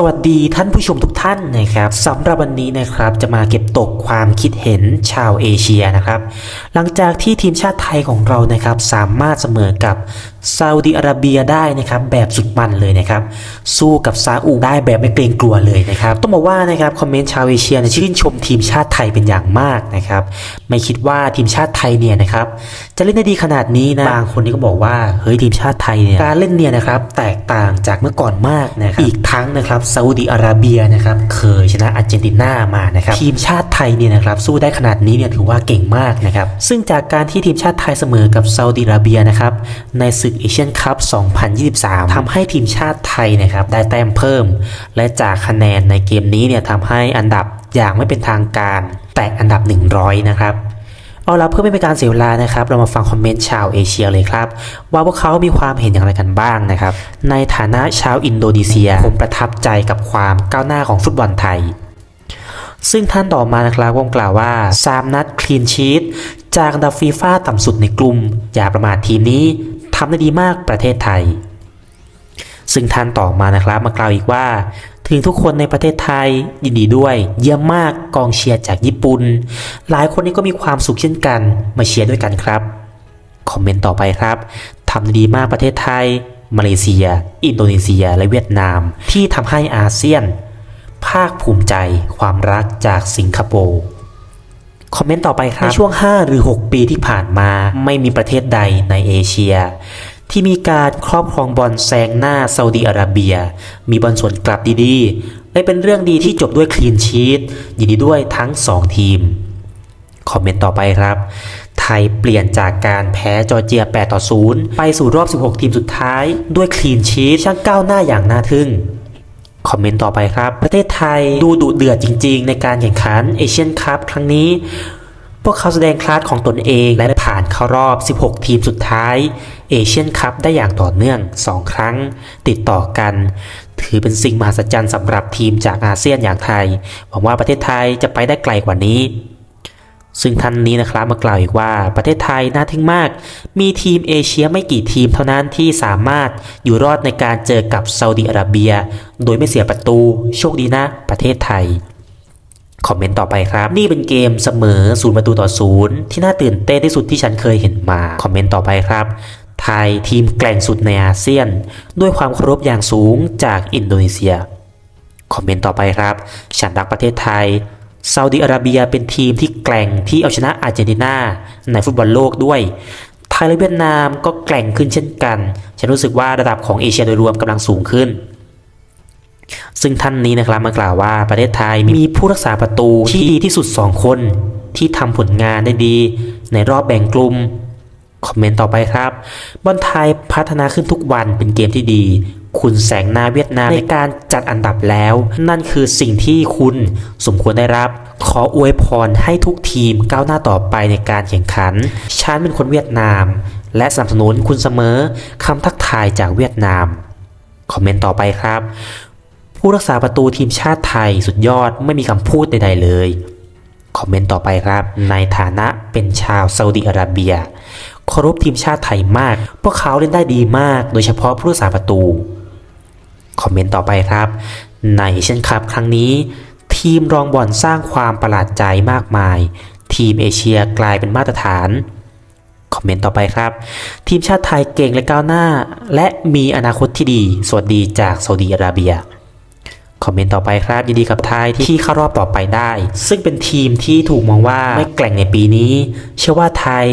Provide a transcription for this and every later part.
สวัสดีท่านผู้ชมทุกท่านนะครับสำหรับวันนี้นะครับจะมาเก็บตกความคิดเห็นชาวเอเชียนะครับ หลังจากที่ทีมชาติไทยของเรานะครับสามารถเสมอกับซาอุดิอาระเบียได้นะครับแบบสุดมันเลยนะครับสู้กับซาอุได้แบบไม่เกรงกลัวเลยนะครับต้องบอกว่านะครับคอมเมนต์ชาวเอเชียชื่นชมทีมชาติไทยเป็นอย่างมากนะครับไม่คิดว่าทีมชาติไทยเนี่ยนะครับจะเล่นได้ดีขนาดนี้นะบางคนนี่ก็บอกว่าเฮ้ยทีมชาติไทยเนี่ยการเล่นเนี่ยนะครับแตกต่างจากเมื่อก่อนมากนะครับอีกทั้งนะครับซาอุดิอาระเบียนะครับเคยชนะอาร์เจนตินามานะครับทีมชาติไทยเนี่ยนะครับสู้ได้ขนาดนี้เนี่ยถือว่าเก่งมากนะครับซึ่งจากการที่ทีมชาติไทยเสมอกับซาอุดิอาระเบียนะครับในศึกเอเชียนคัพ 2023 ทำให้ทีมชาติไทยนะครับได้แต้มเพิ่ม และจากคะแนนในเกมนี้เนี่ยทำให้อันดับอย่างไม่เป็นทางการแตะอันดับ 100 นะครับเอาละเพื่อไม่เป็นการเสียเวลานะครับ เรามาฟังคอมเมนต์ชาวเอเชียเลยครับ ว่าพวกเขามีความเห็นอย่างไรกันบ้างนะครับ ในฐานะชาวอินโดนีเซียผมประทับใจกับความก้าวหน้าของฟุตบอลไทย ซึ่งท่านต่อมานะครับวงกล่าวว่า 3 นัดคลีนชีตจากดับฟีฟ่าต่ำสุดในกลุ่ม อย่าประมาททีมนี้ ทำได้ดีมากประเทศไทย ซึ่งท่านต่อมานะครับมากล่าวอีกว่า ถึงทุกคนในประเทศไทยยินดีด้วย เยี่ยมมากกองเชียร์จากญี่ปุ่น หลายคนนี้ก็มีความสุขเช่นกัน มาเชียร์ด้วยกันครับ คอมเมนต์ต่อไปครับทำได้ดีมากประเทศไทย มาเลเซีย อินโดนีเซีย และเวียดนาม ที่ทำให้อาเซียน ภาคภูมิใจ ความรักจากสิงคโปร์ คอมเมนต์ต่อไปครับในช่วง 5 หรือ 6 ปีที่ผ่านมา ไม่มีประเทศใดในเอเชีย ที่มีการครอบครองบอลแซงหน้าซาอุดีอาระเบีย มีบอลสวนกลับดีๆและเป็นเรื่องดีที่จบด้วยคลีนชีตยินดีด้วยทั้ง 2 ทีม คอมเมนต์ต่อไปครับ ไทยเปลี่ยนจากการแพ้จอร์เจีย 8 ต่อ 0 ไปสู่รอบ 16 ทีมสุดท้ายด้วยคลีนชีตช่างก้าวหน้าอย่างน่าทึ่ง คอมเมนต์ต่อไปครับ ประเทศไทยดูดุเดือดจริง ๆ ในการแข่งขันเอเชียนคัพครั้งนี้ พวกเขาแสดงคลาสของตนเองและผ่านเข้ารอบ 16 ทีมสุดท้ายเอเชียนคัพได้อย่างต่อเนื่อง 2 ครั้ง ติดต่อกัน ถือเป็นสิ่งมหัศจรรย์สำหรับทีมจากอาเซียนอย่างไทยหวังว่าประเทศไทยจะไปได้ไกลกว่านี้ ซึ่งท่านนี้นะครับมากล่าวอีกว่าประเทศไทยน่าทึ่งมาก มีทีมเอเชียไม่กี่ทีมเท่านั้นที่สามารถอยู่รอดในการเจอกับซาอุดิอาระเบีย โดยไม่เสียประตู โชคดีนะ ประเทศไทย คอมเมนต์ต่อไปครับ นี่เป็นเกมเสมอศูนย์ประตูต่อศูนย์ที่น่าตื่นเต้นที่สุดที่ฉันเคยเห็นมา คอมเมนต์ต่อไปครับ ไทยทีมแกร่งสุดในอาเซียน ด้วยความเคารพอย่างสูงจากอินโดนีเซีย คอมเมนต์ต่อไปครับ ฉันรักประเทศไทย ซาอุดิอาระเบียเป็นทีมที่แกร่งที่เอาชนะอาร์เจนตินาในฟุตบอลโลกด้วยไทยและเวียดนามก็แกร่งขึ้นเช่นกัน ฉันรู้สึกว่าระดับของเอเชียโดยรวมกำลังสูงขึ้น ซึ่งท่านนี้นะครับมากล่าวว่าประเทศไทยมีผู้รักษาประตูที่ดีที่สุด 2 คนที่ทำผลงานได้ดี ในรอบแบ่งกลุ่มคอมเมนต์ต่อไปครับบอลไทยพัฒนาขึ้นทุกวันเป็นเกมที่ดี คุณแสงหน้าเวียดนามในการจัดอันดับแล้ว นั่นคือสิ่งที่คุณสมควรได้รับ ขออวยพรให้ทุกทีมก้าวหน้าต่อไปในการแข่งขัน ฉันเป็นคนเวียดนาม และสนับสนุนคุณเสมอคำทักทายจากเวียดนาม คอมเมนต์ต่อไปครับ ผู้รักษาประตูทีมชาติไทยสุดยอดไม่มีคำพูดใดๆเลยคอมเมนต์ต่อไปครับ ในฐานะเป็นชาวซาอุดิอาระเบียเคารพทีมชาติไทยมาก พวกเขาเล่นได้ดีมาก โดยเฉพาะผู้รักษาประตู คอมเมนต์ต่อไปครับ ในเอเชียนคัพครั้งนี้ ทีมรองบอลสร้างความประหลาดใจมากมาย ทีมเอเชียกลายเป็นมาตรฐานคอมเมนต์ต่อไปครับ ทีมชาติไทยเก่งและก้าวหน้า และมีอนาคตที่ดี สวัสดีจากซาอุดิอาระเบียคอมเมนต์ต่อไปครับ ยินดีกับไทยที่เข้ารอบต่อไปได้ ซึ่งเป็นทีมที่ถูกมองว่าไม่แกร่งในปีนี้ เชื่อว่าไทย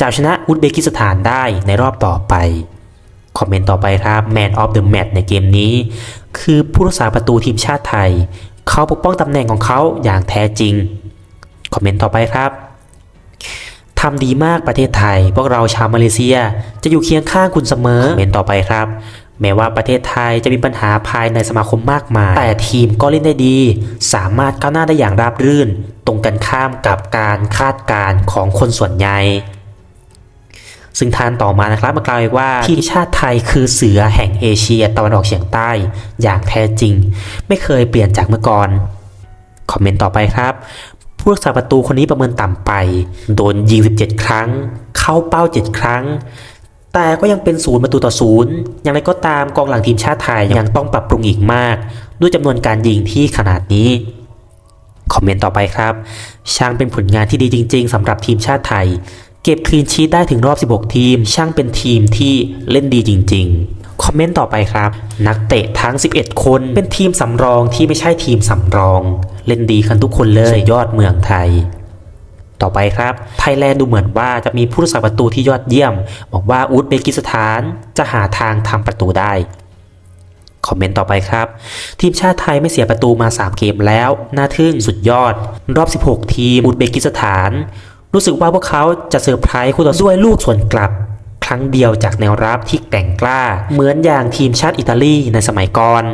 จะชนะอุซเบกิสถานได้ในรอบต่อไป คอมเมนต์ต่อไปครับ Man of the Match ในเกมนี้ คือผู้รักษาประตูทีมชาติไทย เขาปกป้องตำแหน่งของเขาอย่างแท้จริง คอมเมนต์ต่อไปครับทำดีมากประเทศไทย พวกเราชาวมาเลเซียจะอยู่เคียงข้างคุณเสมอคอมเมนต์ต่อไปครับ แม้ว่าประเทศไทยจะมีปัญหาภายในสมาคมมากมาย แต่ทีมก็เล่นได้ดี สามารถก้าวหน้าได้อย่างราบรื่น ตรงกันข้ามกับการคาดการณ์ของคนส่วนใหญ่ ซึ่งทานต่อมานะครับมากล่าวอีกว่าทีมชาติไทยคือเสือแห่งเอเชียตะวันออกเฉียงใต้อย่างแท้จริง ไม่เคยเปลี่ยนจากเมื่อก่อน คอมเมนต์ต่อไปครับผู้รักษาประตูคนนี้ประเมินต่ำไป โดนยิง 17 ครั้ง เข้าเป้า 7 ครั้ง แต่ก็ยังเป็นศูนย์ประตูต่อศูนย์อย่างไรก็ตามกองหลังทีมชาติไทยยังต้องปรับปรุงอีกมาก ด้วยจำนวนการยิงที่ขนาดนี้ คอมเมนต์ต่อไปครับ ช่างเป็นผลงานที่ดีจริง ๆสำหรับทีมชาติไทย เก็บคลีนชีตได้ถึงรอบ 16 ทีม ช่างเป็นทีมที่เล่นดีจริง ๆ คอมเมนต์ต่อไปครับ นักเตะทั้ง 11 คนเป็นทีมสำรองที่ไม่ใช่ทีมสำรอง เล่นดีกันทุกคนเลยยอดเมืองไทย ต่อไปครับ ไทยแลนด์ดูเหมือนว่าจะมีผู้รักษาประตูที่ยอดเยี่ยม บอกว่าอุซเบกิสถานจะหาทางทำประตูได้คอมเมนต์ต่อไปครับ ทีมชาติไทยไม่เสียประตูมา 3 เกมแล้ว น่าทึ่งสุดยอด รอบ 16 ทีมอุซเบกิสถาน รู้สึกว่าพวกเขาจะเซอร์ไพรส์คู่ต่อสู้ด้วยลูกส่วนกลับ ครั้งเดียวจากแนวรับที่แกร่งกล้า เหมือนอย่างทีมชาติอิตาลีในสมัยก่อน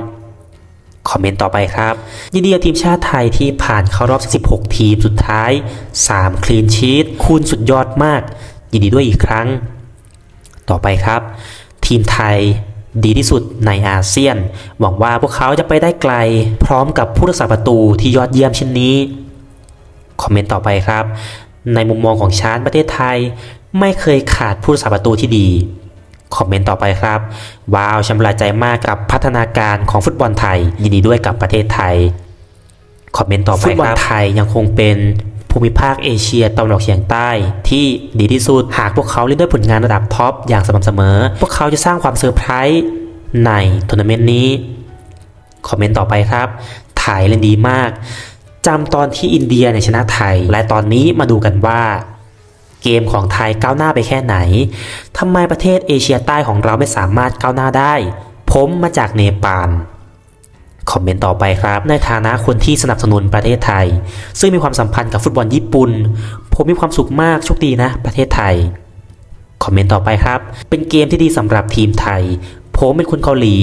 คอมเมนต์ต่อไปครับ ยินดีกับทีมชาติไทยที่ผ่านเข้ารอบ 16 ทีมสุดท้าย 3 คลีนชีตคุณสุดยอดมาก ยินดีด้วยอีกครั้ง ต่อไปครับ ทีมไทยดีที่สุดในอาเซียน หวังว่าพวกเขาจะไปได้ไกล พร้อมกับผู้รักษาประตูที่ยอดเยี่ยมเช่นนี้ คอมเมนต์ต่อไปครับ ในมุมมองของชาติประเทศไทย ไม่เคยขาดผู้รักษาประตูที่ดี คอมเมนต์ต่อไปครับ ว้าวฉันประใจมากกับพัฒนาการของฟุตบอลไทย ยินดีด้วยกับประเทศไทย คอมเมนต์ต่อไปครับฟุตบอลไทยยังคงเป็นภูมิภาคเอเชียตะวันออกเฉียงใต้ ที่ดีที่สุดหากพวกเขาเล่นด้วยผลงานระดับท็อปอย่างสม่ำเสมอ พวกเขาจะสร้างความเซอร์ไพรส์ในทัวร์นาเมนต์นี้ คอมเมนต์ต่อไปครับไทยเล่นดีมาก จำตอนที่อินเดียในชนะไทย และตอนนี้มาดูกันว่า เกมของไทยก้าวหน้าไปแค่ไหนทำไมประเทศเอเชียใต้ของเราไม่สามารถก้าวหน้าได้ ผมมาจากเนปาลคอมเมนต์ต่อไปครับ ในฐานะคนที่สนับสนุนประเทศไทย ซึ่งมีความสัมพันธ์กับฟุตบอลญี่ปุ่น ผมมีความสุขมากโชคดีนะ ประเทศไทย คอมเมนต์ต่อไปครับ เป็นเกมที่ดีสำหรับทีมไทย ผมเป็นคนเกาหลี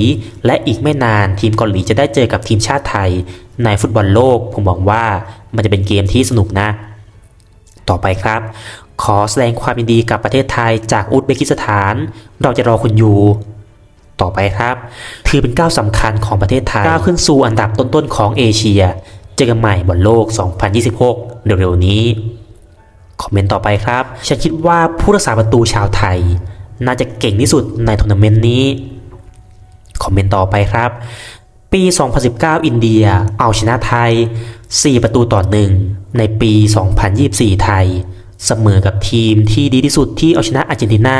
และอีกไม่นานทีมเกาหลีจะได้เจอกับทีมชาติไทย ในฟุตบอลโลกผมหวังว่ามันจะเป็นเกมที่สนุกนะ ต่อไปครับ ขอแสดงความยินดีกับประเทศไทยจากอุซเบกิสถาน เราจะรอคุณอยู่ต่อไปครับ ถือเป็นก้าวสำคัญของประเทศไทยก้าวขึ้นสู่อันดับต้นๆของเอเชีย เจอกันใหม่บนโลก 2026 เร็วๆนี้ คอมเมนต์ต่อไปครับ ฉันคิดว่าผู้รักษาประตูชาวไทย น่าจะเก่งที่สุดในทัวร์นาเมนต์นี้ คอมเมนต์ต่อไปครับ ปี 2019 อินเดีย เอาชนะไทย 4 ประตูต่อหนึ่งในปี 2024 ไทย เสมอกับทีมที่ดีที่สุดที่เอาชนะอาร์เจนตินา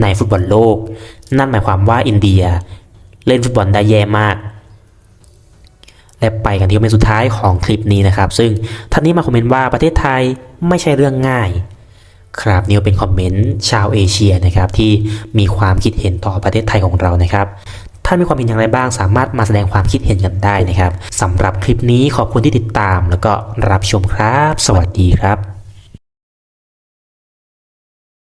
ในฟุตบอลโลก นั่นหมายความว่าอินเดีย เล่นฟุตบอลได้แย่มาก และไปกันที่คอมเมนต์สุดท้ายของคลิปนี้นะครับ ซึ่งท่านนี้มาคอมเมนต์ว่าประเทศไทยไม่ใช่เรื่องง่าย ครับนี่เป็นคอมเมนต์ชาวเอเชียนะครับที่มีความคิดเห็นต่อประเทศไทยของเรานะครับ ท่านมีความเห็นอย่างไรบ้าง สามารถมาแสดงความคิดเห็นกันได้นะครับสำหรับคลิปนี้ขอบคุณที่ติดตาม แล้วก็รับชมครับ สวัสดีครับ